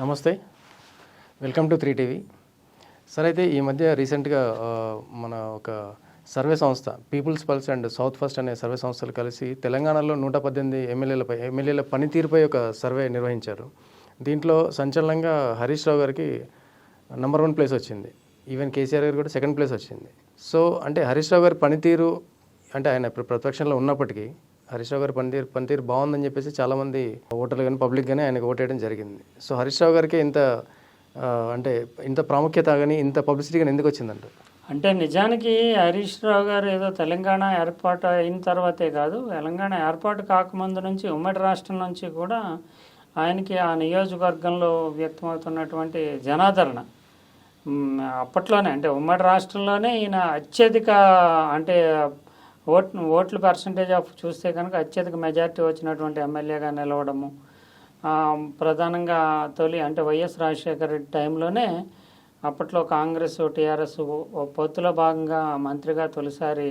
నమస్తే. Welcome to three TV. Sir అయితే ఈ మధ్య రీసెంట్గా మన ఒక సర్వే సంస్థ peoples pulse and south first అనే సర్వే సంస్థలు కలిసి తెలంగాణలో నూట పద్దెనిమిది ఎమ్మెల్యేలపై ఎమ్మెల్యేల పనితీరుపై ఒక సర్వే నిర్వహించారు. దీంట్లో సంచలనంగా హరీష్ రావు గారికి నంబర్ వన్ ప్లేస్ వచ్చింది. ఈవెన్ కేసీఆర్ గారికి కూడా సెకండ్ ప్లేస్ వచ్చింది. సో అంటే హరీష్ రావు గారి పనితీరు అంటే ఆయన ప్రతిపక్షంలో ఉన్నప్పటికీ హరీష్ రావు గారి పనితీరు పనితీరు బాగుందని చెప్పేసి చాలామంది ఓటర్లు కానీ పబ్లిక్ కానీ ఆయనకు ఓటేయడం జరిగింది. సో హరీష్ రావు గారికి ఇంత అంటే ఇంత ప్రాముఖ్యత కానీ ఇంత పబ్లిసిటీ కానీ ఎందుకు వచ్చిందంట? అంటే నిజానికి హరీష్ రావు గారు ఏదో తెలంగాణ ఏర్పాటు అయిన తర్వాతే కాదు తెలంగాణ ఏర్పాటు కాకముందు నుంచి ఉమ్మడి రాష్ట్రం నుంచి కూడా ఆయనకి ఆ నియోజకవర్గంలో వ్యక్తమవుతున్నటువంటి జనాదరణ అప్పట్లోనే అంటే ఉమ్మడి రాష్ట్రంలోనే ఈయన అత్యధిక అంటే ఓట్ ఓట్ల పర్సంటేజ్ ఆఫ్ చూస్తే కనుక అత్యధిక మెజారిటీ వచ్చినటువంటి ఎమ్మెల్యేగా నిలవడము. ప్రధానంగా తొలి అంటే వైఎస్ రాజశేఖర రెడ్డి టైంలోనే అప్పట్లో కాంగ్రెస్ టీఆర్ఎస్ పొత్తులో భాగంగా మంత్రిగా తొలిసారి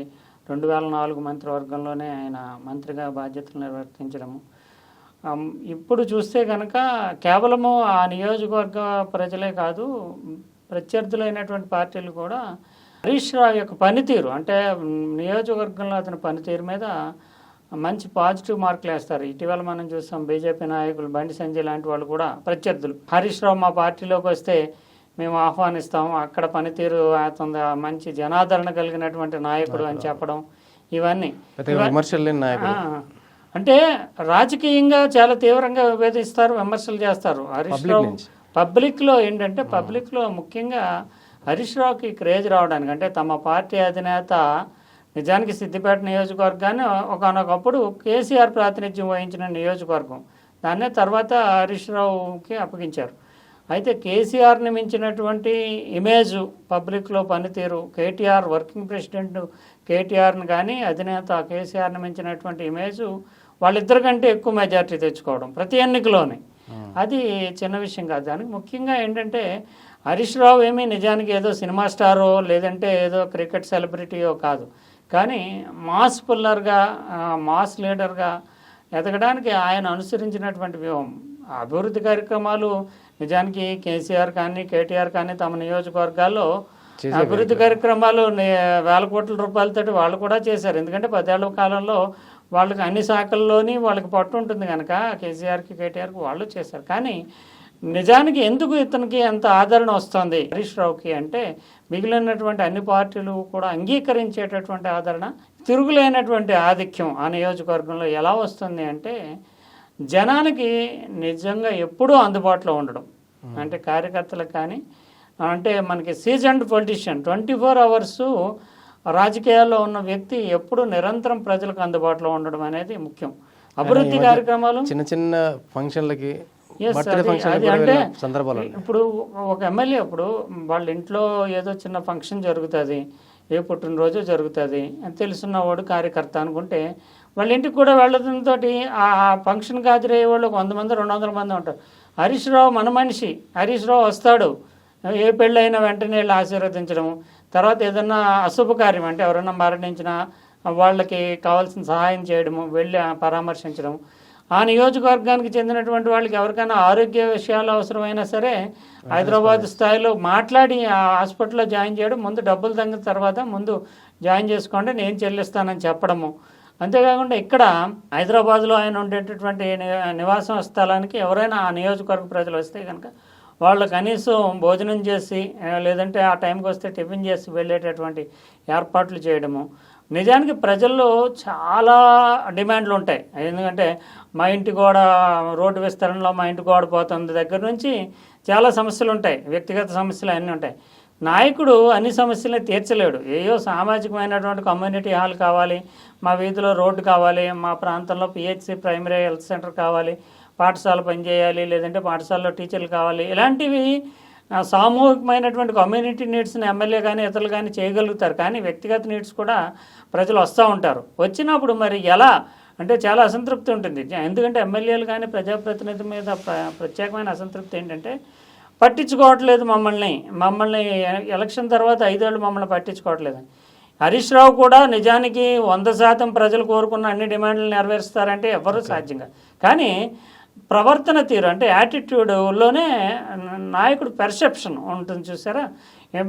రెండు వేల నాలుగు మంత్రివర్గంలోనే ఆయన మంత్రిగా బాధ్యతలు నిర్వర్తించడము. ఇప్పుడు చూస్తే కనుక కేవలము ఆ నియోజకవర్గ ప్రజలే కాదు ప్రత్యర్థులైనటువంటి పార్టీలు కూడా హరీష్ రావు యొక్క పనితీరు అంటే నియోజకవర్గంలో అతని పనితీరు మీద మంచి పాజిటివ్ మార్కులు వేస్తారు. ఇటీవల మనం చూస్తాం బీజేపీ నాయకులు బండి సంజయ్ లాంటి వాళ్ళు కూడా ప్రత్యర్థులు. హరీష్ రావు మా పార్టీలోకి వస్తే మేము ఆహ్వానిస్తాం అక్కడ పనితీరు అతను మంచి జనాదరణ కలిగినటువంటి నాయకుడు అని చెప్పడం ఇవన్నీ. విమర్శలు అంటే రాజకీయంగా చాలా తీవ్రంగా విభేదిస్తారు విమర్శలు చేస్తారు. హరీష్ రావు నుంచి. పబ్లిక్లో ఏంటంటే పబ్లిక్లో ముఖ్యంగా హరీష్ రావుకి క్రేజ్ రావడానికి అంటే తమ పార్టీ అధినేత నిజానికి సిద్దిపేట నియోజకవర్గాన్ని ఒకనొకప్పుడు కేసీఆర్ ప్రాతినిధ్యం వహించిన నియోజకవర్గం. దాన్నే తర్వాత హరీష్ రావుకి అప్పగించారు. అయితే కేసీఆర్ని మించినటువంటి ఇమేజ్ పబ్లిక్లో పనితీరు కేటీఆర్ వర్కింగ్ ప్రెసిడెంట్ కేటీఆర్ని కానీ అధినేత కేసీఆర్ని మించినటువంటి ఇమేజ్ వాళ్ళిద్దరి కంటే ఎక్కువ మెజార్టీ తెచ్చుకోవడం ప్రతి ఎన్నికలోనే. అది చిన్న విషయం కాదు. దానికి ముఖ్యంగా ఏంటంటే హరీష్ రావు ఏమీ నిజానికి ఏదో సినిమా స్టారో లేదంటే ఏదో క్రికెట్ సెలబ్రిటీయో కాదు. కానీ మాస్ పుల్లర్గా మాస్ లీడర్గా ఎదగడానికి ఆయన అనుసరించినటువంటి వ్యూహం అభివృద్ధి కార్యక్రమాలు నిజానికి కేసీఆర్ కానీ కేటీఆర్ కానీ తమ నియోజకవర్గాల్లో అభివృద్ధి కార్యక్రమాలు వేల కోట్ల రూపాయలతోటి వాళ్ళు కూడా చేశారు. ఎందుకంటే పదేళ్ళ కాలంలో వాళ్ళకి అన్ని శాఖల్లోని వాళ్ళకి పట్టు ఉంటుంది కనుక కేసీఆర్కి కేటీఆర్కి వాళ్ళు చేశారు. కానీ నిజానికి ఎందుకు ఇతనికి ఎంత ఆదరణ వస్తుంది హరీష్ రావుకి అంటే మిగిలినటువంటి అన్ని పార్టీలు కూడా అంగీకరించేటటువంటి ఆదరణ తిరుగులేనటువంటి ఆధిక్యం ఆ నియోజకవర్గంలో ఎలా వస్తుంది అంటే జనానికి నిజంగా ఎప్పుడూ అందుబాటులో ఉండడం. అంటే కార్యకర్తలకు కానీ అంటే మనకి seasoned politician twenty four hours రాజకీయాల్లో ఉన్న వ్యక్తి ఎప్పుడు నిరంతరం ప్రజలకు అందుబాటులో ఉండడం అనేది ముఖ్యం. అభివృద్ధి కార్యక్రమాలు చిన్న చిన్న ఫంక్షన్లకి అంటే. ఇప్పుడు ఒక ఎమ్మెల్యే ఇప్పుడు వాళ్ళ ఇంట్లో ఏదో చిన్న ఫంక్షన్ జరుగుతుంది ఏ పుట్టినరోజు జరుగుతుంది తెలుసున్న వాడు కార్యకర్త అనుకుంటే వాళ్ళ ఇంటికి కూడా వెళ్ళడంతో ఆ ఫంక్షన్కి హాజరయ్యే వాళ్ళు వంద మంది రెండు వందల మంది ఉంటారు. హరీష్ రావు మన మనిషి హరీష్ రావు వస్తాడు. ఏ పెళ్ళైనా వెంటనే వెళ్ళి ఆశీర్వదించడము. తర్వాత ఏదన్నా అశుభకార్యం అంటే ఎవరైనా మరణించిన వాళ్ళకి కావాల్సిన సహాయం చేయడము వెళ్ళి పరామర్శించడం. ఆ నియోజకవర్గానికి చెందినటువంటి వాళ్ళకి ఎవరికైనా ఆరోగ్య విషయాలు అవసరమైనా సరే హైదరాబాద్ స్థాయిలో మాట్లాడి ఆ హాస్పిటల్లో జాయిన్ చేయడం ముందు డబ్బులు తగ్గిన తర్వాత ముందు జాయిన్ చేసుకోండి నేను చెల్లిస్తానని చెప్పడము. అంతేకాకుండా ఇక్కడ హైదరాబాద్లో ఆయన ఉండేటటువంటి నివాసం స్థలానికి ఎవరైనా ఆ నియోజకవర్గ ప్రజలు వస్తే కనుక వాళ్ళు కనీసం భోజనం చేసి లేదంటే ఆ టైంకి వస్తే టిఫిన్ చేసి వెళ్ళేటటువంటి ఏర్పాట్లు చేయడము. నిజానికి ప్రజల్లో చాలా డిమాండ్లు ఉంటాయి. ఎందుకంటే మా ఇంటి గోడ రోడ్డు విస్తరణలో మా ఇంటి గోడ పోతుంది దగ్గర నుంచి చాలా సమస్యలు ఉంటాయి. వ్యక్తిగత సమస్యలు అన్నీ ఉంటాయి. నాయకుడు అన్ని సమస్యలను తీర్చలేడు. ఏయో సామాజికమైనటువంటి కమ్యూనిటీ హాల్ కావాలి మా వీధిలో రోడ్డు కావాలి మా ప్రాంతంలో పిహెచ్సి ప్రైమరీ హెల్త్ సెంటర్ కావాలి పాఠశాల పనిచేయాలి లేదంటే పాఠశాలలో టీచర్లు కావాలి ఇలాంటివి సామూహికమైనటువంటి కమ్యూనిటీ నీడ్స్ని ఎమ్మెల్యే కానీ ఇతరులు కానీ చేయగలుగుతారు. కానీ వ్యక్తిగత నీడ్స్ కూడా ప్రజలు వస్తూ ఉంటారు. వచ్చినప్పుడు మరి ఎలా? అంటే చాలా అసంతృప్తి ఉంటుంది. ఎందుకంటే ఎమ్మెల్యేలు కానీ ప్రజాప్రతినిధి మీద ప్ర- ప్రత్యేకమైన అసంతృప్తి ఏంటంటే పట్టించుకోవట్లేదు మమ్మల్ని. మమ్మల్ని ఎలక్షన్ తర్వాత ఐదేళ్ళు మమ్మల్ని పట్టించుకోవట్లేదు. హరీష్ రావు కూడా నిజానికి వంద శాతం ప్రజలు కోరుకున్న అన్ని డిమాండ్లు నెరవేరుస్తారంటే ఎవరు సాధ్యంగా కానీ ప్రవర్తన తీరు అంటే యాటిట్యూడ్లోనే నాయకుడు పెర్సెప్షన్ ఉంటుంది చూసారా?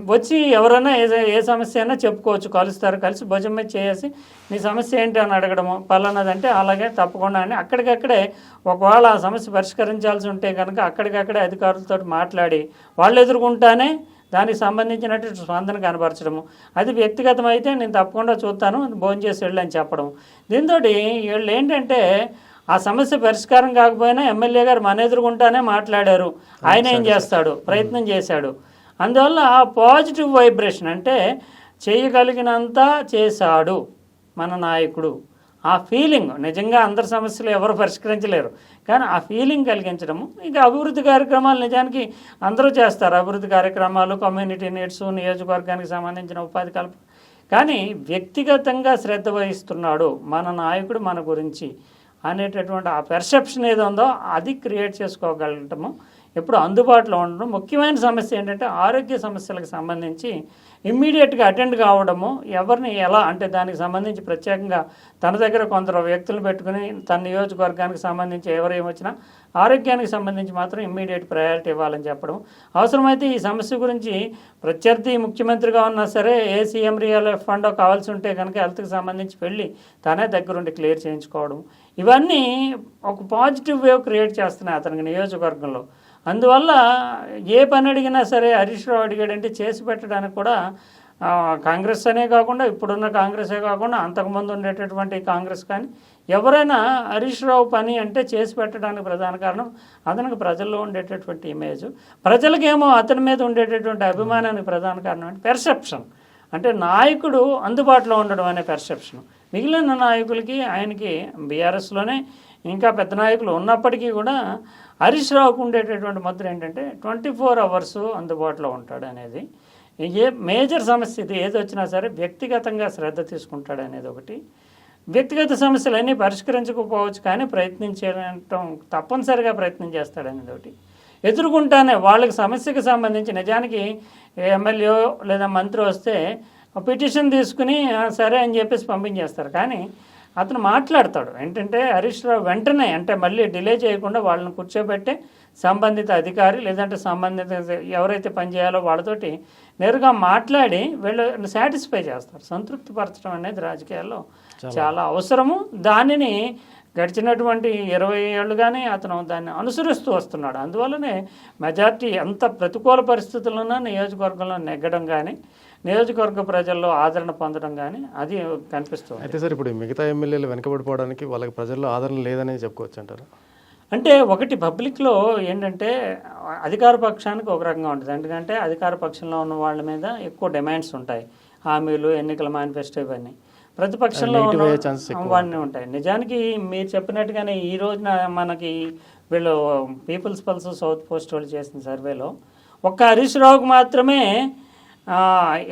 వచ్చి ఎవరైనా ఏ ఏ సమస్య అయినా చెప్పుకోవచ్చు కలుస్తారు కలిసి భుజం మీద చేసి నీ సమస్య ఏంటి? అని అడగడము పలానదంటే అలాగే తప్పకుండా అని అక్కడికక్కడే ఒకవేళ ఆ సమస్య పరిష్కరించాల్సి ఉంటే కనుక అక్కడికక్కడే అధికారులతో మాట్లాడి వాళ్ళు ఎదుర్కొంటానే దానికి సంబంధించినటువంటి స్పందన కనపరచడము అది వ్యక్తిగతం అయితే నేను తప్పకుండా చూస్తాను భోజనం చేసి వెళ్ళు అని చెప్పడం దీంతో వీళ్ళు ఏంటంటే ఆ సమస్య పరిష్కారం కాకపోయినా ఎమ్మెల్యే గారు మన ఎదుర్కొంటానే మాట్లాడారు. ఆయన ఏం చేస్తాడు? ప్రయత్నం చేశాడు. అందువల్ల పాజిటివ్ వైబ్రేషన్ అంటే చేయగలిగినంత చేశాడు మన నాయకుడు. ఆ ఫీలింగ్ నిజంగా అందరి సమస్యలు ఎవరు పరిష్కరించలేరు. కానీ ఆ ఫీలింగ్ కలిగించడము ఇక అభివృద్ధి కార్యక్రమాలు నిజానికి అందరూ చేస్తారు. అభివృద్ధి కార్యక్రమాలు కమ్యూనిటీ నీడ్స్ నియోజకవర్గానికి సంబంధించిన ఉపాధి కల్పన కానీ వ్యక్తిగతంగా శ్రద్ధ వహిస్తున్నాడు మన నాయకుడు మన గురించి. అనేటటువంటి ఆ పెర్సెప్షన్ ఏదో ఉందో అది క్రియేట్ చేసుకోగలటము. ఎప్పుడు అందుబాటులో ఉండడం ముఖ్యమైన సమస్య ఏంటంటే ఆరోగ్య సమస్యలకు సంబంధించి ఇమ్మీడియట్గా అటెండ్ కావడము. ఎవరిని ఎలా అంటే దానికి సంబంధించి ప్రత్యేకంగా తన దగ్గర కొందరు వ్యక్తులు పెట్టుకుని తన నియోజకవర్గానికి సంబంధించి ఎవరు ఏమొచ్చినా ఆరోగ్యానికి సంబంధించి మాత్రం ఇమ్మీడియట్ ప్రయారిటీ ఇవ్వాలని చెప్పడం. అవసరమైతే ఈ సమస్య గురించి ప్రత్యర్థి ముఖ్యమంత్రిగా ఉన్నా సరే ఏ సీఎం రియల్ ఫండ్ కావాల్సి ఉంటే కనుక హెల్త్కి సంబంధించి వెళ్ళి తనే దగ్గరుండి క్లియర్ చేయించుకోవడం. ఇవన్నీ ఒక పాజిటివ్ వేవ్ క్రియేట్ చేస్తున్నాయి అతనికి నియోజకవర్గంలో. అందువల్ల ఏ పని అడిగినా సరే హరీష్ రావు అడిగాడంటే చేసి పెట్టడానికి కూడా కాంగ్రెస్ అనే కాకుండా ఇప్పుడున్న కాంగ్రెసే కాకుండా అంతకుముందు ఉండేటటువంటి కాంగ్రెస్ కానీ ఎవరైనా హరీష్ రావు పని అంటే చేసి పెట్టడానికి ప్రధాన కారణం అతనికి ప్రజల్లో ఉండేటటువంటి ఇమేజ్ ప్రజలకేమో అతని మీద ఉండేటటువంటి అభిమానానికి ప్రధాన కారణం అంటే పెర్సెప్షన్ అంటే నాయకుడు అందుబాటులో ఉండడం అనే పెర్సెప్షన్ మిగిలిన నాయకులకి ఆయనకి బీఆర్ఎస్లోనే ఇంకా పెద్ద నాయకులు ఉన్నప్పటికీ కూడా హరీష్ రావుకు ఉండేటటువంటి ముద్ర ఏంటంటే ట్వంటీ ఫోర్ అవర్స్ అందుబాటులో ఉంటాడు అనేది. ఏ మేజర్ సమస్య ఇది ఏది వచ్చినా సరే వ్యక్తిగతంగా శ్రద్ధ తీసుకుంటాడు అనేది ఒకటి. వ్యక్తిగత సమస్యలన్నీ పరిష్కరించకపోవచ్చు కానీ ప్రయత్నించడం తప్పనిసరిగా ప్రయత్నం చేస్తాడనేది ఒకటి. ఎదుర్కొంటానే వాళ్ళకి సమస్యకి సంబంధించి నిజానికి ఎమ్మెల్యే లేదా మంత్రి వస్తే పిటిషన్ తీసుకుని "ఆ, సరే అని చెప్పేసి పంపించేస్తారు. కానీ అతను మాట్లాడతాడు. ఏంటంటే హరీష్ రావు వెంటనే అంటే మళ్ళీ డిలే చేయకుండా వాళ్ళని కూర్చోబెట్టే సంబంధిత అధికారి లేదంటే సంబంధిత ఎవరైతే పనిచేయాలో వాళ్ళతోటి నేరుగా మాట్లాడి వీళ్ళు సాటిస్ఫై చేస్తారు. సంతృప్తి పరచడం అనేది రాజకీయాల్లో చాలా అవసరము. దానిని గడిచినటువంటి ఇరవై ఏళ్ళుగానే అతను దాన్ని అనుసరిస్తూ వస్తున్నాడు. అందువల్లనే మెజార్టీ ఎంత ప్రతికూల పరిస్థితుల్లోనూ నియోజకవర్గంలో నెగ్గడం కానీ నియోజకవర్గ ప్రజల్లో ఆదరణ పొందడం కానీ అది కనిపిస్తుంది అయితే సార్ ఇప్పుడు మిగతా ఎమ్మెల్యేలు వెనకబడిపోవడానికి వాళ్ళకి ప్రజల్లో ఆదరణ లేదని చెప్పుకోవచ్చు అంటారు అంటే ఒకటి పబ్లిక్లో ఏంటంటే అధికార పక్షానికి ఒక రకంగా ఉంటుంది. ఎందుకంటే అధికార పక్షంలో ఉన్న వాళ్ళ మీద ఎక్కువ డిమాండ్స్ ఉంటాయి. హామీలు ఎన్నికల మేనిఫెస్టో ఇవన్నీ. ప్రతిపక్షంలో అవన్నీ ఉంటాయి. నిజానికి మీరు చెప్పినట్టుగానే ఈ రోజున మనకి వీళ్ళు పీపుల్స్ పల్స్ సౌత్ పోస్ట్ వాళ్ళు చేసిన సర్వేలో ఒక్క హరీష్ రావుకు మాత్రమే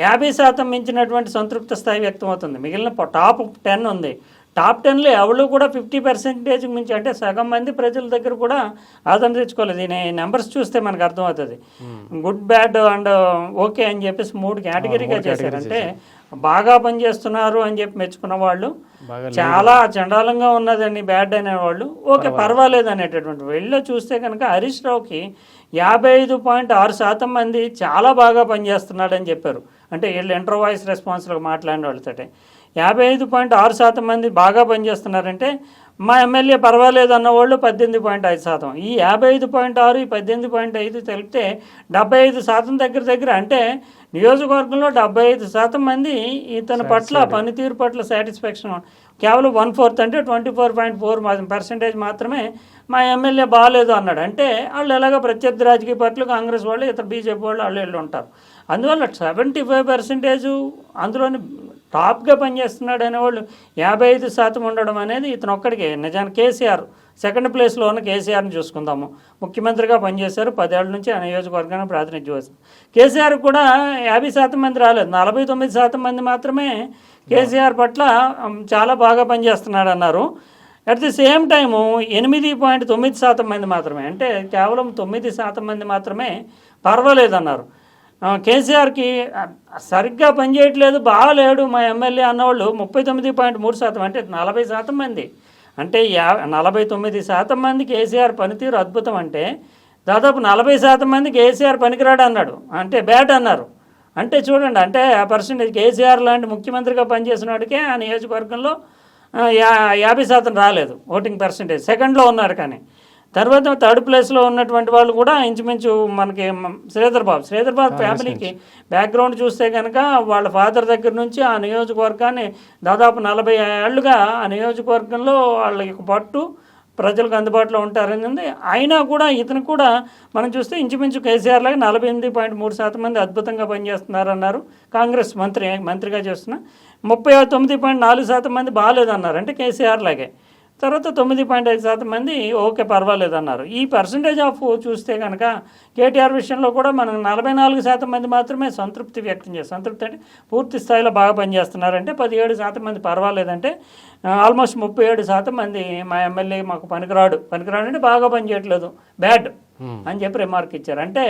యాభై శాతం మించినటువంటి సంతృప్త స్థాయి వ్యక్తం అవుతుంది మిగిలిన టాప్ టెన్ ఉంది. టాప్ టెన్లో ఎవరు కూడా ఫిఫ్టీ పర్సెంటేజ్ మించి అంటే సగం మంది ప్రజల దగ్గర కూడా ఆదరణ తెచ్చుకోలేదు. ఈ నెంబర్స్ చూస్తే మనకు అర్థమవుతుంది. గుడ్ బ్యాడ్ అండ్ ఓకే అని చెప్పేసి మూడు కేటగిరీగా చేశారంటే బాగా పనిచేస్తున్నారు అని చెప్పి మెచ్చుకున్న వాళ్ళు చాలా చండాలంగా ఉన్నదని బ్యాడ్ అనేవాళ్ళు. ఓకే పర్వాలేదు. అనేటటువంటి వెళ్ళి. చూస్తే కనుక హరీష్ రావుకి యాభై ఐదు పాయింట్ ఆరు శాతం మంది చాలా బాగా పనిచేస్తున్నాడని చెప్పారు. అంటే వీళ్ళు ఇంటర్ వాయిస్ రెస్పాన్స్లో మాట్లాడిన వాళ్ళతోటే. యాభై ఐదు పాయింట్ ఆరు శాతం మంది బాగా పనిచేస్తున్నారంటే మా ఎమ్మెల్యే పర్వాలేదు అన్న వాళ్ళు పద్దెనిమిది పాయింట్ ఐదు శాతం. ఈ యాభై ఐదు పాయింట్ ఆరు ఈ పద్దెనిమిది పాయింట్ ఐదు తెలిపితే డెబ్బై ఐదు శాతం దగ్గర దగ్గర. అంటే నియోజకవర్గంలో డెబ్బై ఐదు శాతం మంది ఇతని పట్ల పనితీరు పట్ల సాటిస్ఫాక్షన్ కేవలం వన్ ఫోర్త్ అంటే twenty four point four percentage మాత్రమే మా ఎమ్మెల్యే బాగాలేదు అన్నాడు. అంటే వాళ్ళు ఎలాగ ప్రత్యర్థి రాజకీయ పార్టీలు కాంగ్రెస్ వాళ్ళు ఇతర బీజేపీ వాళ్ళు వాళ్ళు వీళ్ళు ఉంటారు. అందువల్ల సెవెంటీ ఫైవ్ పర్సెంటేజ్ అందులోని టాప్గా పనిచేస్తున్నాడు అనేవాళ్ళు యాభై ఐదు శాతం ఉండడం అనేది ఇతను ఒక్కడికే నిజానికి కేసీఆర్ సెకండ్ ప్లేస్లో ఉన్న కేసీఆర్ని చూసుకుందాము. ముఖ్యమంత్రిగా పనిచేశారు. పదేళ్ళ నుంచి ఆ నియోజకవర్గానికి ప్రాతినిధ్యం వస్తుంది కేసీఆర్ కూడా యాభై శాతం మంది రాలేదు. నలభై తొమ్మిది శాతం మంది మాత్రమే కేసీఆర్ పట్ల చాలా బాగా పనిచేస్తున్నాడు అన్నారు. అట్ ది సేమ్ టైము ఎనిమిది పాయింట్ తొమ్మిది శాతం మంది మాత్రమే అంటే కేవలం తొమ్మిది శాతం మంది మాత్రమే పర్వాలేదన్నారు కేసీఆర్కి సరిగ్గా పనిచేయట్లేదు బాగాలేడు మా ఎమ్మెల్యే అన్నవాళ్ళు ముప్పై తొమ్మిది పాయింట్ మూడు శాతం అంటే నలభై శాతం మంది. అంటే యా నలభై తొమ్మిది శాతం మంది కేసీఆర్ పనితీరు అద్భుతం అంటే దాదాపు నలభై శాతం మంది కేసీఆర్ పనికిరాడు అన్నాడు. అంటే బ్యాడ్ అన్నారు. అంటే చూడండి అంటే ఆ పర్సెంటేజ్ కేసీఆర్ లాంటి ముఖ్యమంత్రిగా పనిచేసిన వాడికే ఆ నియోజకవర్గంలో యా యాభై శాతం రాలేదు ఓటింగ్ పర్సెంటేజ్. సెకండ్లో ఉన్నారు కానీ. తర్వాత థర్డ్ ప్లేస్లో ఉన్నటువంటి వాళ్ళు కూడా ఇంచుమించు మనకి శ్రీధర్ బాబు. శ్రీధర్ బాబు ఫ్యామిలీకి బ్యాక్గ్రౌండ్ చూస్తే కనుక వాళ్ళ ఫాదర్ దగ్గర నుంచి ఆ నియోజకవర్గాన్ని దాదాపు నలభై ఏళ్ళుగా ఆ నియోజకవర్గంలో వాళ్ళ యొక్క పట్టు ప్రజలకు అందుబాటులో ఉంటారని అయినా కూడా ఇతను కూడా మనం చూస్తే ఇంచుమించు కేసీఆర్ లాగా నలభై ఎనిమిది పాయింట్ మూడు శాతం మంది అద్భుతంగా పనిచేస్తున్నారన్నారు. కాంగ్రెస్ మంత్రి మంత్రిగా చేస్తున్న ముప్పై తొమ్మిది పాయింట్ నాలుగు శాతం మంది బాగాలేదన్నారు. అంటే కేసీఆర్ లాగే. తర్వాత తొమ్మిది పాయింట్ ఐదు శాతం మంది ఓకే పర్వాలేదు అన్నారు. ఈ పర్సంటేజ్ ఆఫ్ చూస్తే కనుక కేటీఆర్ విషయంలో కూడా మనం నలభై నాలుగు శాతం మంది మాత్రమే సంతృప్తి వ్యక్తం చేస్తారు సంతృప్తి అంటే పూర్తి స్థాయిలో బాగా పనిచేస్తున్నారంటే పదిహేడు శాతం మంది పర్వాలేదంటే ఆల్మోస్ట్ ముప్పై ఏడు శాతం మంది మా ఎమ్మెల్యే మాకు పనికిరాడు. పనికిరాడు అంటే బాగా పనిచేయట్లేదు బ్యాడ్ అని చెప్పి రిమార్క్ ఇచ్చారు. అంటే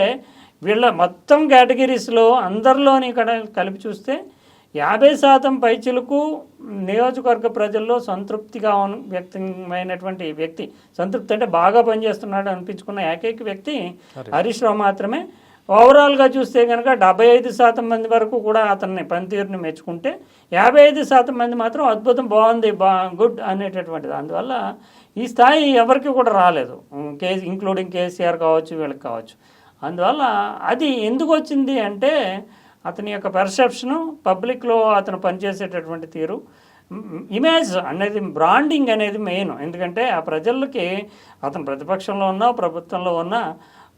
వీళ్ళ మొత్తం కేటగిరీస్లో అందరిలోని ఇక్కడ కలిపి చూస్తే యాభై శాతం పైచిలకు నియోజకవర్గ ప్రజల్లో సంతృప్తిగా ఉన్న- వ్యక్తమైనటువంటి వ్యక్తి సంతృప్తి అంటే బాగా పనిచేస్తున్నాడు అనిపించుకున్న ఏకైక వ్యక్తి హరీష్ రావు మాత్రమే. ఓవరాల్గా చూస్తే కనుక డెబ్బై ఐదు శాతం మంది వరకు కూడా అతన్ని పనితీరుని మెచ్చుకుంటే యాభై ఐదు శాతం మంది మాత్రం అద్భుతం బాగుంది బా గుడ్ అనేటటువంటిది. అందువల్ల ఈ స్థాయి ఎవరికి కూడా రాలేదు. కే ఇంక్లూడింగ్ కేసీఆర్ కావచ్చు వీళ్ళకి కావచ్చు. అందువల్ల అది ఎందుకు వచ్చింది అంటే అతని యొక్క పెర్సెప్షను పబ్లిక్లో అతను పనిచేసేటటువంటి తీరు. ఇమేజ్ అనేది బ్రాండింగ్ అనేది మెయిన్ ఎందుకంటే ఆ ప్రజలకి అతను ప్రతిపక్షంలో ఉన్నా ప్రభుత్వంలో ఉన్నా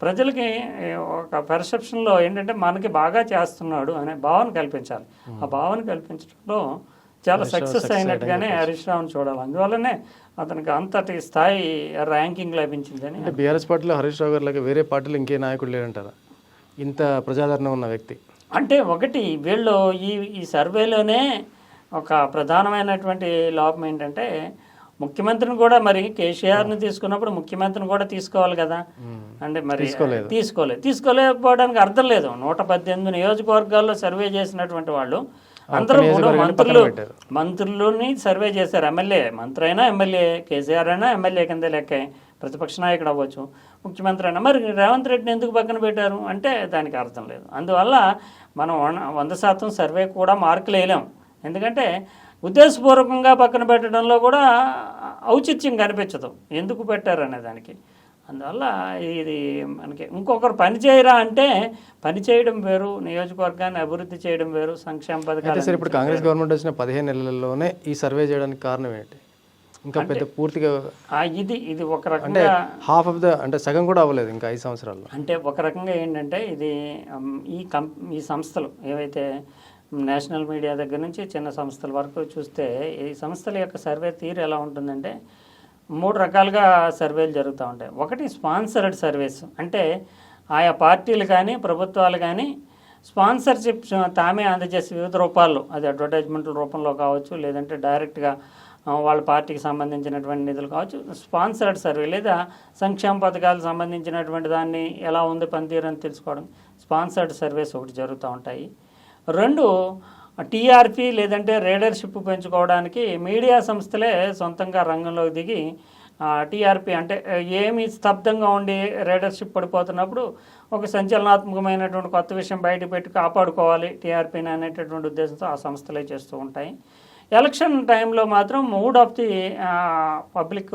ప్రజలకి ఒక పెర్సెప్షన్లో ఏంటంటే మనకి బాగా చేస్తున్నాడు అనే భావన కల్పించాలి. ఆ భావన కల్పించడంలో చాలా సక్సెస్ అయినట్టుగానే హరీష్ రావుని చూడాలి. అందువల్లనే అతనికి అంతటి స్థాయి ర్యాంకింగ్ లభించిందని బీఆర్ఎస్ పార్టీలో హరీష్ రావు గారు వేరే పార్టీలో ఇంకే నాయకుడు లేడంటారా ఇంత ప్రజాదరణ ఉన్న వ్యక్తి. అంటే ఒకటి వీళ్ళు ఈ ఈ సర్వేలోనే ఒక ప్రధానమైనటువంటి లోపం ఏంటంటే ముఖ్యమంత్రిని కూడా మరి కేసీఆర్ని తీసుకున్నప్పుడు ముఖ్యమంత్రిని కూడా తీసుకోవాలి కదా. అంటే మరి తీసుకోలేదు. తీసుకోలేకపోవడానికి అర్థం లేదు. నూట పద్దెనిమిది నియోజకవర్గాల్లో సర్వే చేసినటువంటి వాళ్ళు అందరూ మంత్రులు మంత్రులని సర్వే చేశారు. ఎమ్మెల్యే మంత్రి అయినా ఎమ్మెల్యే కేసీఆర్ అయినా ఎమ్మెల్యే కింద లెక్కే. ప్రతిపక్ష నాయకుడు అవ్వచ్చు ముఖ్యమంత్రి అయినా. మరి రేవంత్ రెడ్డిని ఎందుకు పక్కన పెట్టారు? అంటే దానికి అర్థం లేదు. అందువల్ల మనం వంద శాతం సర్వే కూడా మార్కులు వేయలేం. ఎందుకంటే ఉద్దేశపూర్వకంగా పక్కన పెట్టడంలో కూడా ఔచిత్యం కనిపించదు. ఎందుకు పెట్టారు అనే దానికి? అందువల్ల ఇది మనకి ఇంకొకరు పని చేయరా అంటే పని చేయడం వేరు నియోజకవర్గాన్ని అభివృద్ధి చేయడం వేరు సంక్షేమ పథకాలు సార్ ఇప్పుడు కాంగ్రెస్ గవర్నమెంట్ వచ్చిన పదిహేను నెలల్లోనే ఈ సర్వే చేయడానికి కారణం ఏంటి? ఇంకా పెద్ద పూర్తిగా ఇది ఇది ఒక రకంగా హాఫ్ ఆఫ్ ద అంటే సగం కూడా అవ్వలేదు ఇంకా ఐదు సంవత్సరాల్లో. అంటే ఒక రకంగా ఏంటంటే ఇది ఈ కం ఈ సంస్థలు ఏవైతే నేషనల్ మీడియా దగ్గర నుంచి చిన్న సంస్థల వరకు చూస్తే ఈ సంస్థల యొక్క సర్వే తీరు ఎలా ఉంటుందంటే మూడు రకాలుగా సర్వేలు జరుగుతూ ఉంటాయి. ఒకటి స్పాన్సర్డ్ సర్వీస్. అంటే ఆయా పార్టీలు కానీ ప్రభుత్వాలు కానీ స్పాన్సర్షిప్ తామే అందజేసే వివిధ రూపాల్లో. అది అడ్వర్టైజ్మెంట్ల రూపంలో కావచ్చు లేదంటే డైరెక్ట్గా వాళ్ళ పార్టీకి సంబంధించినటువంటి నిధులు కావచ్చు. స్పాన్సర్డ్ సర్వే లేదా సంక్షేమ పథకాలకు సంబంధించినటువంటి దాన్ని ఎలా ఉంది పనితీరు అని తెలుసుకోవడం. స్పాన్సర్డ్ సర్వేస్ ఒకటి జరుగుతూ ఉంటాయి. రెండు టీఆర్పీ లేదంటే రీడర్షిప్ పెంచుకోవడానికి మీడియా సంస్థలే సొంతంగా రంగంలోకి దిగి టీఆర్పీ అంటే ఏమి స్తబ్దంగా ఉండి రీడర్షిప్ పడిపోతున్నప్పుడు ఒక సంచలనాత్మకమైనటువంటి కొత్త విషయం బయట పెట్టి కాపాడుకోవాలి టీఆర్పీని అనేటటువంటి ఉద్దేశంతో ఆ సంస్థలే చేస్తూ ఉంటాయి. ఎలక్షన్ టైంలో మాత్రం మూడ్ ఆఫ్ ది పబ్లిక్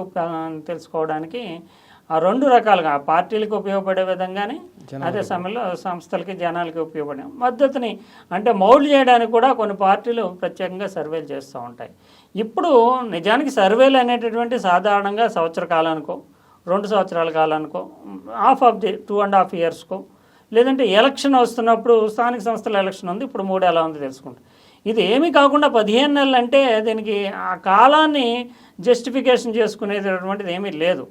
తెలుసుకోవడానికి ఆ రెండు రకాలుగా ఆ పార్టీలకు ఉపయోగపడే విధంగానే అదే సమయంలో సంస్థలకి జనాలకి ఉపయోగపడే మద్దతుని అంటే మౌల్డ్ చేయడానికి కూడా కొన్ని పార్టీలు ప్రత్యేకంగా సర్వేలు చేస్తూ ఉంటాయి. ఇప్పుడు నిజానికి సర్వేలు అనేటటువంటి సాధారణంగా సంవత్సర కాలానికో రెండు సంవత్సరాల కాలానికో half of the two and half ఇయర్స్కో లేదంటే ఎలక్షన్ వస్తున్నప్పుడు స్థానిక సంస్థల ఎలక్షన్ ఉంది ఇప్పుడు మూడు ఎలా ఉంది తెలుసుకుంటాం. ఇది ఏమీ కాకుండా పదిహేను నెలలు అంటే దీనికి ఆ కాలాన్ని జస్టిఫికేషన్ చేసుకునేటటువంటిది ఏమీ లేదు.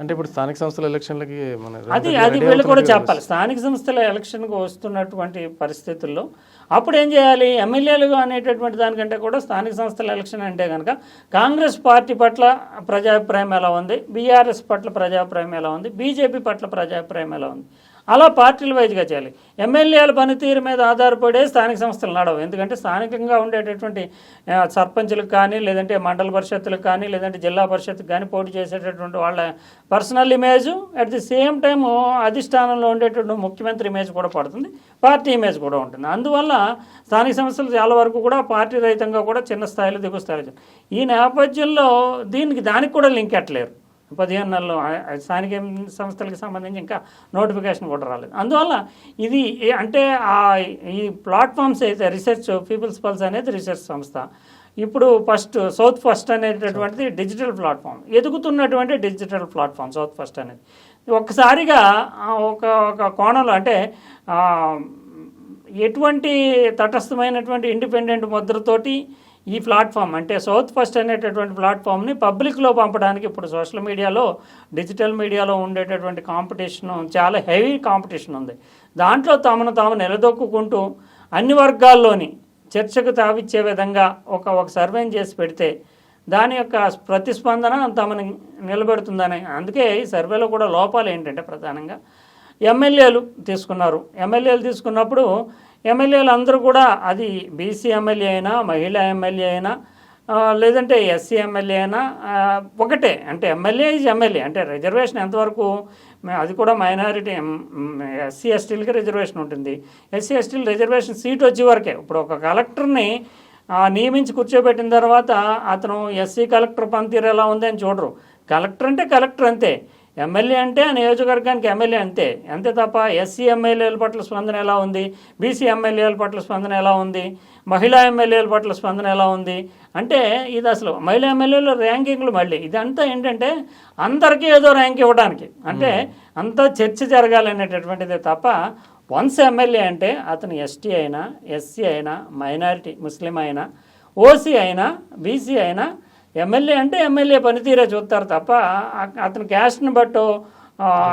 అంటే ఇప్పుడు స్థానిక సంస్థల ఎలక్షన్లకి మన అది అది వీళ్ళు కూడా చెప్పాలి. స్థానిక సంస్థల ఎలక్షన్కి వస్తున్నటువంటి పరిస్థితుల్లో అప్పుడు ఏం చేయాలి? ఎమ్మెల్యేలు అనేటటువంటి దానికంటే కూడా స్థానిక సంస్థల ఎలక్షన్ అంటే కనుక కాంగ్రెస్ పార్టీ పట్ల ప్రజాభిప్రాయం ఎలా ఉంది? బీఆర్ఎస్ పట్ల ప్రజాభిప్రాయం ఎలా ఉంది? బీజేపీ పట్ల ప్రజాభిప్రాయం ఎలా ఉంది? అలా పార్టీల వైజ్గా చేయాలి. ఎమ్మెల్యేల పనితీరు మీద ఆధారపడే స్థానిక సంస్థలు నడవు. ఎందుకంటే స్థానికంగా ఉండేటటువంటి సర్పంచ్లకు కానీ లేదంటే మండల పరిషత్తులకు కానీ లేదంటే జిల్లా పరిషత్కి కానీ పోటీ చేసేటటువంటి వాళ్ళ personal image at the same time అధిష్టానంలో ఉండేటువంటి ముఖ్యమంత్రి ఇమేజ్ కూడా పడుతుంది. పార్టీ ఇమేజ్ కూడా ఉంటుంది. అందువల్ల స్థానిక సంస్థలు చాలా వరకు కూడా పార్టీ రహితంగా కూడా చిన్న స్థాయిలో దిగు స్థాయిలో ఈ నేపథ్యంలో దీనికి దానికి కూడా లింక్ ఎట్టలేరు. పదిహేను నెలలు స్థానిక సంస్థలకు సంబంధించి ఇంకా నోటిఫికేషన్ కూడా రాలేదు. అందువల్ల ఇది ఏ- అంటే ఆ ఈ ప్లాట్ఫామ్స్ అయితే రీసెర్చ్ పీపుల్స్ పల్స్ అనేది రీసెర్చ్ సంస్థ. ఇప్పుడు ఫస్ట్ సౌత్ ఫస్ట్ అనేటటువంటిది డిజిటల్ ప్లాట్ఫామ్. ఎదుగుతున్నటువంటి డిజిటల్ ప్లాట్ఫామ్ సౌత్ ఫస్ట్ అనేది. ఒక్కసారిగా ఒక ఒక కోణంలో అంటే ఎటువంటి తటస్థమైనటువంటి ఇండిపెండెంట్ ముద్రతోటి ఈ ప్లాట్ఫామ్ అంటే సౌత్ ఫస్ట్ అనేటటువంటి ప్లాట్ఫామ్ని పబ్లిక్లో పంపడానికి ఇప్పుడు సోషల్ మీడియాలో డిజిటల్ మీడియాలో ఉండేటటువంటి కాంపిటీషన్ చాలా హెవీ కాంపిటీషన్ ఉంది. దాంట్లో తమను తాము నిలదొక్కుంటూ అన్ని వర్గాల్లోని చర్చకు తావిచ్చే విధంగా ఒక ఒక సర్వేని చేసి పెడితే దాని యొక్క ప్రతిస్పందన తమని నిలబెడుతుందని అందుకే ఈ సర్వేలో కూడా లోపాలు ఏంటంటే ప్రధానంగా ఎమ్మెల్యేలు తీసుకున్నారు. ఎమ్మెల్యేలు తీసుకున్నప్పుడు ఎమ్మెల్యేలు అందరూ కూడా అది బీసీ ఎమ్మెల్యే అయినా మహిళా ఎమ్మెల్యే అయినా లేదంటే ఎస్సీ ఎమ్మెల్యే అయినా ఒకటే. అంటే ఎమ్మెల్యే ఈజ్ ఎమ్మెల్యే. అంటే రిజర్వేషన్ ఎంతవరకు అది కూడా మైనారిటీ ఎస్సీ ఎస్టీలకి రిజర్వేషన్ ఉంటుంది. ఎస్సీ ఎస్టీలు రిజర్వేషన్ సీట్ వచ్చే వరకే. ఇప్పుడు ఒక కలెక్టర్ని ఆ, నియమించి కూర్చోబెట్టిన తర్వాత అతను ఎస్సీ కలెక్టర్ పనితీరు ఎలా ఉంది అని చూడరు. కలెక్టర్ అంటే కలెక్టర్ అంతే. ఎమ్మెల్యే అంటే ఆ నియోజకవర్గానికి ఎమ్మెల్యే అంతే. అంతే తప్ప ఎస్సీ ఎమ్మెల్యేల పట్ల స్పందన ఎలా ఉంది? బీసీ ఎమ్మెల్యేల పట్ల స్పందన ఎలా ఉంది? మహిళా ఎమ్మెల్యేల పట్ల స్పందన ఎలా ఉంది? అంటే ఇది అసలు మహిళా ఎమ్మెల్యేల ర్యాంకింగ్లు మళ్ళీ. ఇదంతా ఏంటంటే అందరికీ ఏదో ర్యాంక్ ఇవ్వడానికి. అంటే అంతా చర్చ జరగాలనేటటువంటిదే తప్ప వన్స్ ఎమ్మెల్యే అంటే అతను ఎస్టీ అయినా ఎస్సీ అయినా మైనారిటీ ముస్లిం అయినా ఓసీ అయినా బీసీ అయినా ఎమ్మెల్యే అంటే ఎమ్మెల్యే పనితీరే చూస్తారు తప్ప అతని క్యాస్ట్ని బట్టో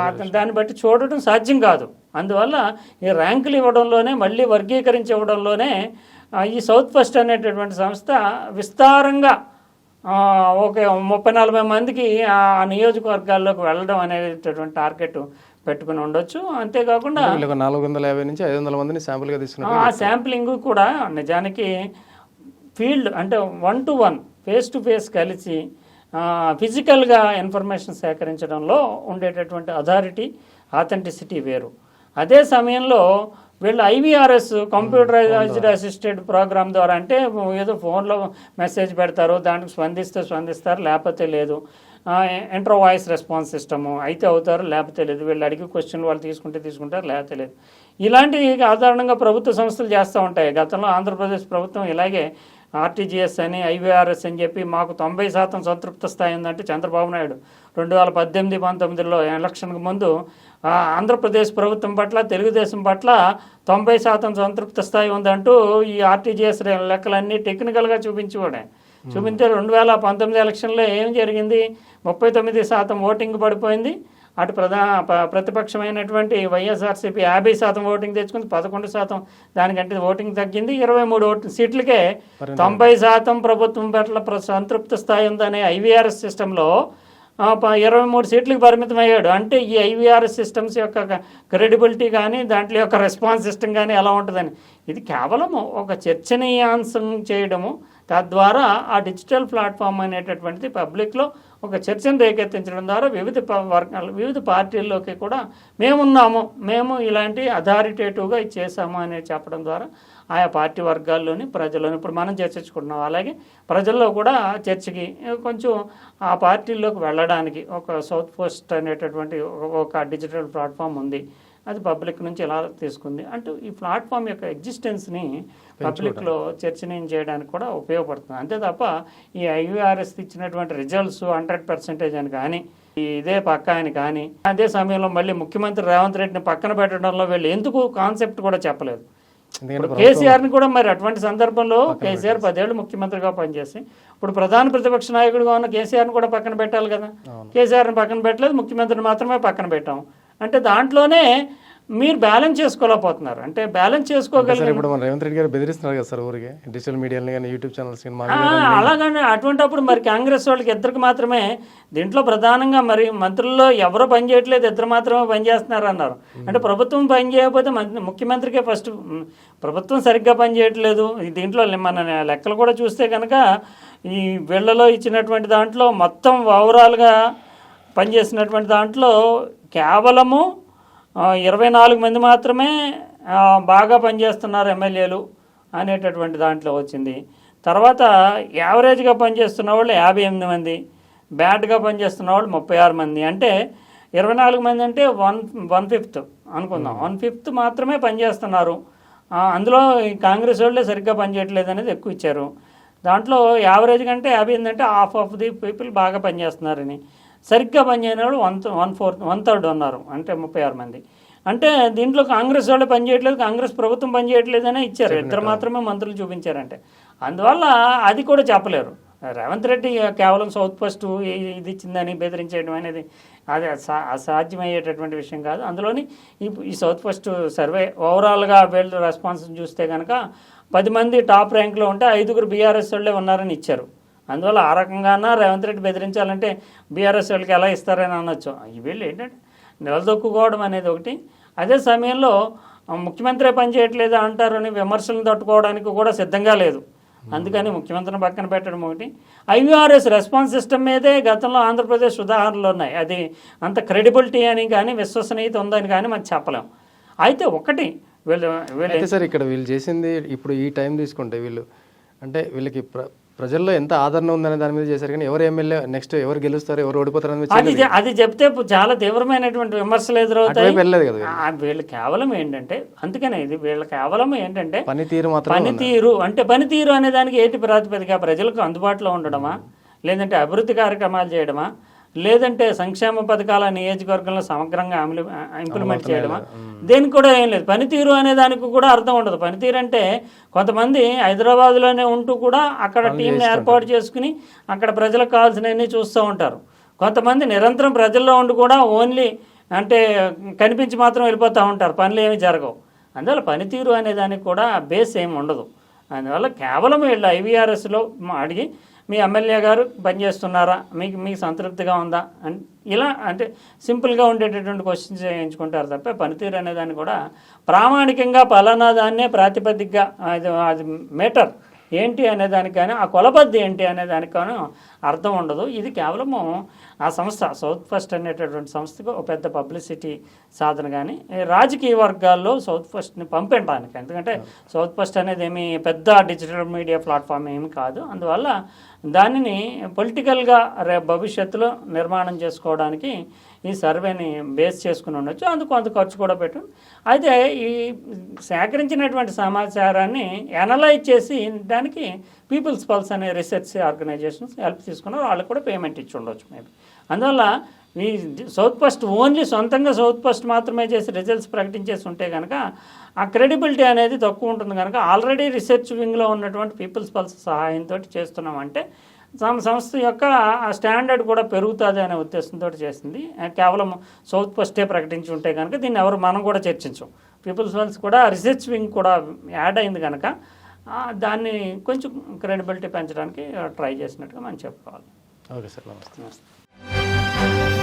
అతను దాన్ని బట్టి చూడటం సాధ్యం కాదు. అందువల్ల ఈ ర్యాంకులు ఇవ్వడంలోనే మళ్ళీ వర్గీకరించి ఇవ్వడంలోనే ఈ సౌత్ ఫస్ట్ అనేటటువంటి సంస్థ విస్తారంగా ఒక ముప్పై నలభై మందికి ఆ నియోజకవర్గాల్లోకి వెళ్ళడం అనేటటువంటి టార్గెట్ పెట్టుకుని ఉండొచ్చు. అంతేకాకుండా నాలుగు వందల యాభై నుంచి ఐదు వందల మందిని శాంపుల్గా తీసుకున్నారు ఆ శాంప్లింగ్ కూడా నిజానికి ఫీల్డ్ అంటే one to one face to face కలిసి ఫిజికల్గా ఇన్ఫర్మేషన్ సేకరించడంలో ఉండేటటువంటి అథారిటీ ఆథెంటిసిటీ వేరు. అదే సమయంలో వీళ్ళు ఐవీఆర్ఎస్ కంప్యూటరైజ్డ్ అసిస్టెడ్ ప్రోగ్రామ్ ద్వారా అంటే ఏదో ఫోన్లో మెసేజ్ పెడతారు దానికి స్పందిస్తే స్పందిస్తారు లేకపోతే లేదు. ఎంట్రో వాయిస్ రెస్పాన్స్ సిస్టము అయితే అవుతారు లేకపోతే లేదు. వీళ్ళు అడిగి క్వశ్చన్ వాళ్ళు తీసుకుంటే తీసుకుంటారు లేకపోతే లేదు. ఇలాంటివి సాధారణంగా ప్రభుత్వ సంస్థలు చేస్తూ ఉంటాయి. గతంలో ఆంధ్రప్రదేశ్ ప్రభుత్వం ఇలాగే ఆర్టీజీఎస్ అని ఐవీఆర్ఎస్ అని చెప్పి మాకు తొంభై శాతం సంతృప్త స్థాయి ఉందంటే చంద్రబాబు నాయుడు. రెండు వేల పద్దెనిమిది పంతొమ్మిదిలో ఎలక్షన్కి ముందు ఆంధ్రప్రదేశ్ ప్రభుత్వం పట్ల తెలుగుదేశం పట్ల తొంభై శాతం సంతృప్త స్థాయి ఉందంటూ ఈ ఆర్టీజీఎస్ లెక్కలన్నీ టెక్నికల్గా చూపించేవాడే. చూపించే రెండు వేల పంతొమ్మిది ఎలక్షన్లో ఏం జరిగింది? ముప్పై తొమ్మిది శాతం ఓటింగ్ పడిపోయింది. అటు ప్రధా ప- ప్రతిపక్షమైనటువంటి వైఎస్ఆర్సీపీ యాభై శాతం ఓటింగ్ తెచ్చుకుంది పదకొండు శాతం దానికంటే ఓటింగ్ తగ్గింది ఇరవై మూడు ఓటు సీట్లకే తొంభై శాతం ప్రభుత్వం పట్ల ప్ర- సంతృప్త స్థాయి ఉందనే ఐవీఆర్ఎస్ సిస్టంలో ఇరవై మూడు సీట్లకు పరిమితం అయ్యాడు అంటే ఈ ఐవీఆర్ఎస్ సిస్టమ్స్ యొక్క క్రెడిబిలిటీ కానీ దాంట్లో యొక్క రెస్పాన్స్ సిస్టమ్ కానీ ఎలా ఉంటుందని. ఇది కేవలం ఒక చర్చనీయాంశం చేయడము తద్వారా ఆ డిజిటల్ ప్లాట్ఫామ్ అనేటటువంటిది పబ్లిక్లో ఒక చర్చను రేకెత్తించడం ద్వారా వివిధ ప- వర్గాలు వివిధ పార్టీల్లోకి కూడా మేమున్నాము మేము ఇలాంటి అథారిటేటివ్గా ఇది చేశాము అనేది చెప్పడం ద్వారా ఆయా పార్టీ వర్గాల్లోని ప్రజల్లోని ఇప్పుడు మనం చర్చించుకుంటున్నాం. అలాగే ప్రజల్లో కూడా చర్చకి కొంచెం ఆ పార్టీల్లోకి వెళ్ళడానికి ఒక సౌత్ పోస్ట్ అనేటటువంటి ఒక డిజిటల్ ప్లాట్ఫామ్ ఉంది. అది పబ్లిక్ నుంచి ఎలా తీసుకుంది? అంటూ ఈ ప్లాట్ఫామ్ యొక్క ఎగ్జిస్టెన్స్ని పబ్లిక్లో చర్చనీయం చేయడానికి కూడా ఉపయోగపడుతుంది. అంతే తప్ప ఈ ఐవీఆర్ఎస్ ఇచ్చినటువంటి రిజల్ట్స్ హండ్రెడ్ పర్సెంటేజ్ అని కానీ ఇదే పక్క అని కానీ అదే సమయంలో మళ్ళీ ముఖ్యమంత్రి రేవంత్ రెడ్డిని పక్కన పెట్టడంలో వీళ్ళు ఎందుకు కాన్సెప్ట్ కూడా చెప్పలేదు. ఎందుకంటే ఇప్పుడు కేసీఆర్ని కూడా మరి అటువంటి సందర్భంలో కేసీఆర్ పదేళ్ళు ముఖ్యమంత్రిగా పనిచేసి ఇప్పుడు ప్రధాన ప్రతిపక్ష నాయకుడిగా ఉన్న కేసీఆర్ని కూడా పక్కన పెట్టాలి కదా? కేసీఆర్ని పక్కన పెట్టలేదు ముఖ్యమంత్రిని మాత్రమే పక్కన పెట్టాం. అంటే దాంట్లోనే మీరు బ్యాలెన్స్ చేసుకోలేకపోతున్నారు. అంటే బ్యాలెన్స్ చేసుకోగలిగిన సార్ ఇప్పుడు మన రేవంత్ రెడ్డి గారు బెదిరిస్తున్నారు కదా సార్ ఊరికి. డిజిటల్ మీడియాని కానీ యూట్యూబ్ ఛానల్స్ అలాగని అటువంటిప్పుడు మరి కాంగ్రెస్ వాళ్ళకి ఇద్దరికి మాత్రమే దీంట్లో ప్రధానంగా మరి మంత్రుల్లో ఎవరు పని చేయట్లేదు ఇద్దరు మాత్రమే పని చేస్తున్నారు అన్నారు. అంటే ప్రభుత్వం పని చేయకపోతే మంత్రి- ముఖ్యమంత్రికే ఫస్ట్ ప్రభుత్వం సరిగ్గా పని చేయట్లేదు. దీంట్లో మన లెక్కలు కూడా చూస్తే కనుక ఈ వీళ్ళలో ఇచ్చినటువంటి దాంట్లో మొత్తం ఓవరాల్గా పనిచేసినటువంటి దాంట్లో కేవలము ఇరవై నాలుగు మంది మాత్రమే బాగా పనిచేస్తున్నారు ఎమ్మెల్యేలు అనేటటువంటి దాంట్లో వచ్చింది. తర్వాత యావరేజ్గా పనిచేస్తున్న వాళ్ళు యాభై ఎనిమిది మంది బ్యాడ్గా పనిచేస్తున్న వాళ్ళు ముప్పై ఆరు మంది. అంటే ఇరవై నాలుగు మంది అంటే వన్ వన్ ఫిఫ్త్ అనుకుందాం. వన్ ఫిఫ్త్ మాత్రమే పనిచేస్తున్నారు. అందులో కాంగ్రెస్ వాళ్ళే సరిగ్గా పనిచేయట్లేదు అనేది ఎక్కువ ఇచ్చారు. దాంట్లో యావరేజ్ కంటే యాభై అంటే హాఫ్ ఆఫ్ ది పీపుల్ బాగా పనిచేస్తున్నారని. సరిగ్గా పనిచేయని వాళ్ళు one one fourth one third ఉన్నారు అంటే ముప్పై ఆరు మంది. అంటే దీంట్లో కాంగ్రెస్ వాళ్ళు పనిచేయట్లేదు కాంగ్రెస్ ప్రభుత్వం పనిచేయట్లేదనే ఇచ్చారు. ఇద్దరు మాత్రమే మంత్రులు చూపించారంటే. అందువల్ల అది కూడా చెప్పలేరు. రేవంత్ రెడ్డి కేవలం సౌత్ ఫస్ట్ ఇది ఇచ్చిందని బెదిరించేయడం అనేది అది అసా- అసాధ్యమయ్యేటటువంటి విషయం కాదు. అందులోని ఈ ఈ సౌత్ ఫస్ట్ సర్వే ఓవరాల్గా వీళ్ళ రెస్పాన్స్ చూస్తే కనుక పది మంది టాప్ ర్యాంక్లో ఉంటే ఐదుగురు బీఆర్ఎస్ వాళ్ళే ఉన్నారని ఇచ్చారు. అందువల్ల ఆ రకంగాన రేవంత్ రెడ్డి బెదిరించాలంటే బీఆర్ఎస్ వాళ్ళకి ఎలా ఇస్తారని అనొచ్చు. వీళ్ళు ఏంటంటే నిలదొక్కుకోవడం అనేది ఒకటి. అదే సమయంలో ముఖ్యమంత్రి పని చేయట్లేదు అంటారని విమర్శలను తట్టుకోవడానికి కూడా సిద్ధంగా లేదు. అందుకని ముఖ్యమంత్రిని పక్కన పెట్టడం ఒకటి. ఐవీఆర్ఎస్ రెస్పాన్స్ సిస్టమ్ మీదే గతంలో ఆంధ్రప్రదేశ్ ఉదాహరణలు ఉన్నాయి. అది అంత క్రెడిబిలిటీ అని కానీ విశ్వసనీయత ఉందని కానీ మనం చెప్పలేం. అయితే ఒకటి వీళ్ళు వీళ్ళు సార్ ఇక్కడ వీళ్ళు చేసింది ఇప్పుడు ఈ టైం తీసుకుంటే వీళ్ళు అంటే వీళ్ళకి ప్రజల్లో ఎంత ఆదరణ ఉందనే దాని మీద చేశారు కానీ ఎవరు ఎమ్మెల్యే నెక్స్ట్ ఎవరు గెలుస్తారు ఎవరు ఓడిపోతారు అది అది చెప్తే చాలా తీవ్రమైనటువంటి విమర్శలు ఎదురవుతాయి. వెళ్ళలేదు కదా వీళ్ళు. కేవలం ఏంటంటే అందుకనే ఇది వీళ్ళ కేవలం ఏంటంటే పనితీరు మాత్రం పనితీరు అంటే పనితీరు అనే దానికి ఏంటి ప్రాతిపదిక? ప్రజలకు అందుబాటులో ఉండడమా? లేదంటే అభివృద్ధి కార్యక్రమాలు చేయడమా? లేదంటే సంక్షేమ పథకాల నియోజకవర్గంలో సమగ్రంగా అమలు ఇంప్లిమెంట్ చేయడమా? దేనికి కూడా ఏం లేదు. పనితీరు అనే దానికి కూడా అర్థం ఉండదు. పనితీరు అంటే కొంతమంది హైదరాబాద్లోనే ఉంటూ కూడా అక్కడ టీంని ఏర్పాటు చేసుకుని అక్కడ ప్రజలకు కావాల్సినవన్నీ చూస్తూ ఉంటారు. కొంతమంది నిరంతరం ప్రజల్లో ఉండి కూడా ఓన్లీ అంటే కనిపించి మాత్రం వెళ్ళిపోతూ ఉంటారు. పనులు ఏమి జరగవు. అందువల్ల పనితీరు అనే దానికి కూడా బేస్ ఏమి ఉండదు. అందువల్ల కేవలం వీళ్ళు ఐవీఆర్ఎస్లో అడిగి మీ ఎమ్మెల్యే గారు పనిచేస్తున్నారా మీకు మీకు సంతృప్తిగా ఉందా? అని ఇలా అంటే సింపుల్గా ఉండేటటువంటి క్వశ్చన్స్ చేయించుకుంటారు తప్ప పనితీరు అనే దాన్ని కూడా ప్రామాణికంగా పలానా దాన్నే ప్రాతిపదికగా అది అది మీటర్ ఏంటి అనే దానికి ఆ కొలబద్ది ఏంటి అనే దానికి అర్థం ఉండదు. ఇది కేవలము ఆ సంస్థ సౌత్ ఫస్ట్ అనేటటువంటి సంస్థకు ఒక పెద్ద పబ్లిసిటీ సాధన కానీ రాజకీయ వర్గాల్లో సౌత్ ఫస్ట్ని పంపించడానికి ఎందుకంటే సౌత్ ఫస్ట్ అనేది ఏమి పెద్ద డిజిటల్ మీడియా ప్లాట్ఫామ్ ఏమి కాదు. అందువల్ల దానిని పొలిటికల్గా రేపు భవిష్యత్తులో నిర్మాణం చేసుకోవడానికి ఈ సర్వేని బేస్ చేసుకుని ఉండొచ్చు. అందుకు కొంత ఖర్చు కూడా పెట్టు. అయితే ఈ సేకరించినటువంటి సమాచారాన్ని అనలైజ్ చేసి దానికి పీపుల్స్ పల్స్ అనే రీసెర్చ్ ఆర్గనైజేషన్స్ హెల్ప్ తీసుకున్నారు వాళ్ళకి కూడా పేమెంట్ ఇచ్చి ఉండొచ్చు మేబీ అందువల్ల ఈ సౌత్ ఫస్ట్ ఓన్లీ సొంతంగా సౌత్ ఫస్ట్ మాత్రమే చేసి రిజల్ట్స్ ప్రకటించేసి ఉంటే కనుక ఆ క్రెడిబిలిటీ అనేది తక్కువ ఉంటుంది కనుక ఆల్రెడీ రీసెర్చ్ వింగ్లో ఉన్నటువంటి పీపుల్స్ పల్స్ సహాయంతో చేస్తున్నామంటే సం- సంస్థ యొక్క ఆ స్టాండర్డ్ కూడా పెరుగుతుంది అనే ఉద్దేశంతో చేసింది. కేవలం సౌత్ ఫస్టే ప్రకటించి ఉంటే కనుక దీన్ని ఎవరు మనం కూడా చర్చించం. పీపుల్స్ పల్స్ కూడా రీసెర్చ్ వింగ్ కూడా యాడ్ అయింది కనుక దాన్ని కొంచెం క్రెడిబిలిటీ పెంచడానికి ట్రై చేసినట్టుగా మనం చెప్పుకోవాలి. ఓకే సార్ నమస్తే. నమస్తే.